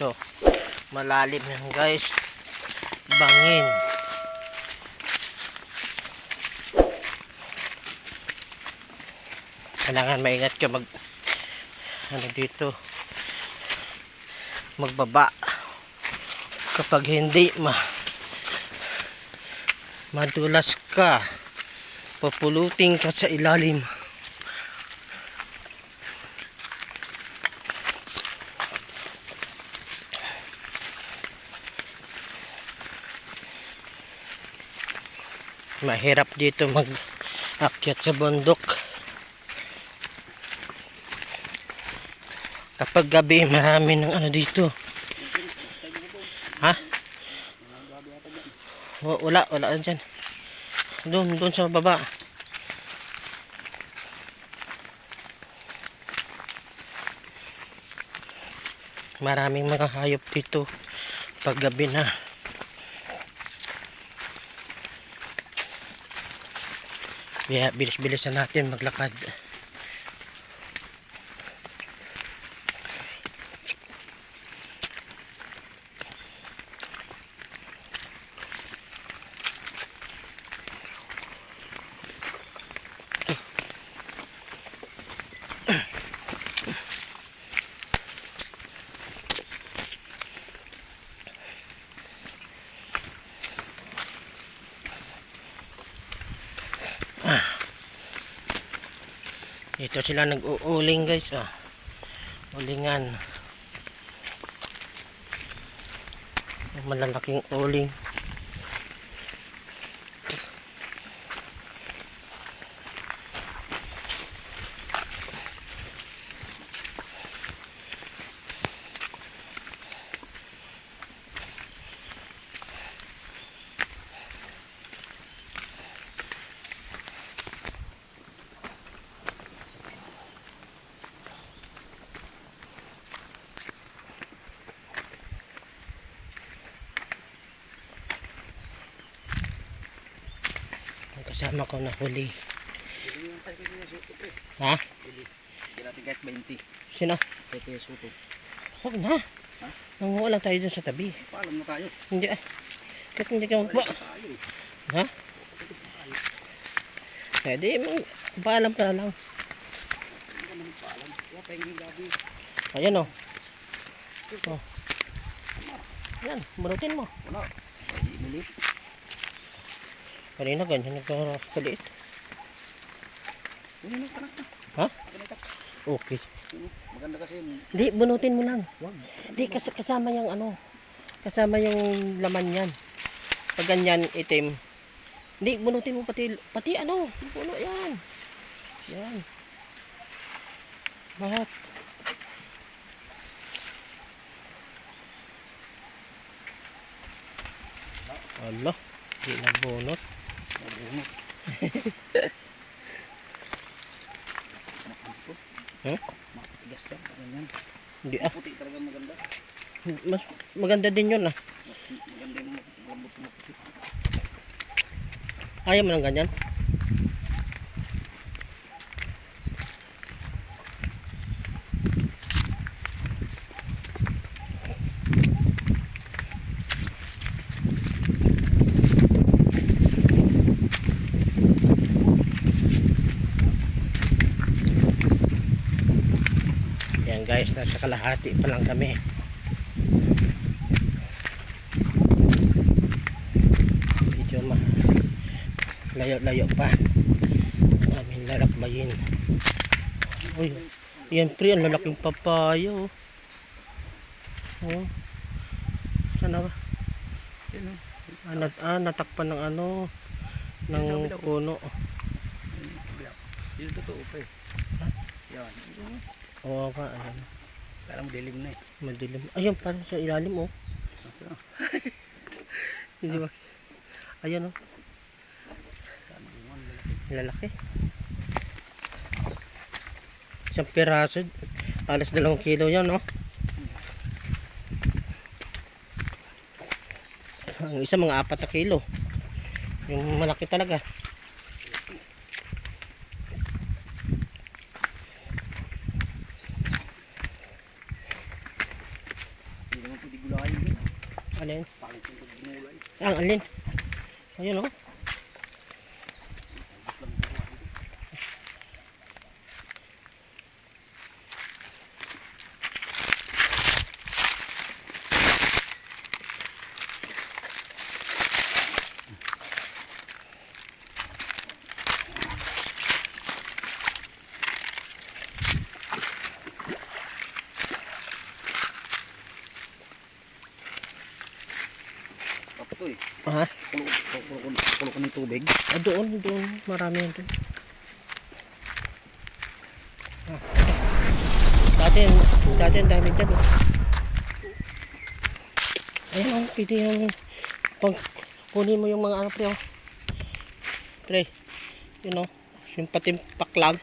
So malalim yan guys. Bangin. Kailangan maingat ka mag ano dito magbaba kapag hindi ma madulas ka papuluting ka sa ilalim mahirap dito mag akyat sa bundok. Kapag gabi marami ng ano dito. Ha? Wa- wala wala dyan. Doon doon sa baba. Maraming mga hayop dito. Pag gabi na kaya bilis-bilis na natin maglakad Dito sila nag-uuling guys. Ah. Ulingan. Malalaking uling. Kasama ko na huli. Ha? Hindi natin kahit 20. Sino? Huwag na. Ha? Nanguha lang tayo dun sa tabi. Paalam na tayo. Hindi ah. Kahit hindi ka magpa. Ha? Mag- paalam ka na lang. Ayan o. Oh. Ayan, bunutin mo. Wala. Mulit. Kanina ganyan nagkakaliit. Yun yung kanak na. Ha? Okay. Maganda kasi yung Di, bunutin mo lang. wag. Di, kas kasama yung ano. Kasama yung laman yan. Pag ganyan, itim. Di, bunutin mo pati, pati ano. Puno yan. Yan. Lahat. Ala, di na bunot. Hmm? Makatigas yan. Ganyan. Hindi ah. Puti talaga maganda. Mas maganda din yun ah. Mas maganda yung lambot puti. Ayaw mo ng ganyan? Yan guys, nasa kalahati pa lang kami. Medyo ma layo-layo pa. Ang aming lalakbayin. Uy yan pre ang lalaking papayo oh. Sana ba? Ah, nat ah natakpan ng ano ng puno. Yun totoo pa eh. Yan. Oo ka ayan Parang dilim na eh. madilim. Ayun parang sa ilalim oh. Hindi ba? Ayan oh. Lalaki. Isang piraso. Alas dalawang kilo yan no ang isa mga apat na kilo. Yung malaki talaga naman pwede gulayin din. Alin? Ang alin? Ayun oh. To eh. Ha? Kulo, ko ng tubig. Ah, doon, doon. Marami yan doon. Ah. Dati, dati ang dami dyan. Oh. Ayun, oh, pwede yung pag kunin mo yung mga ano pre, oh. Pre, yun oh, yung patim paklag.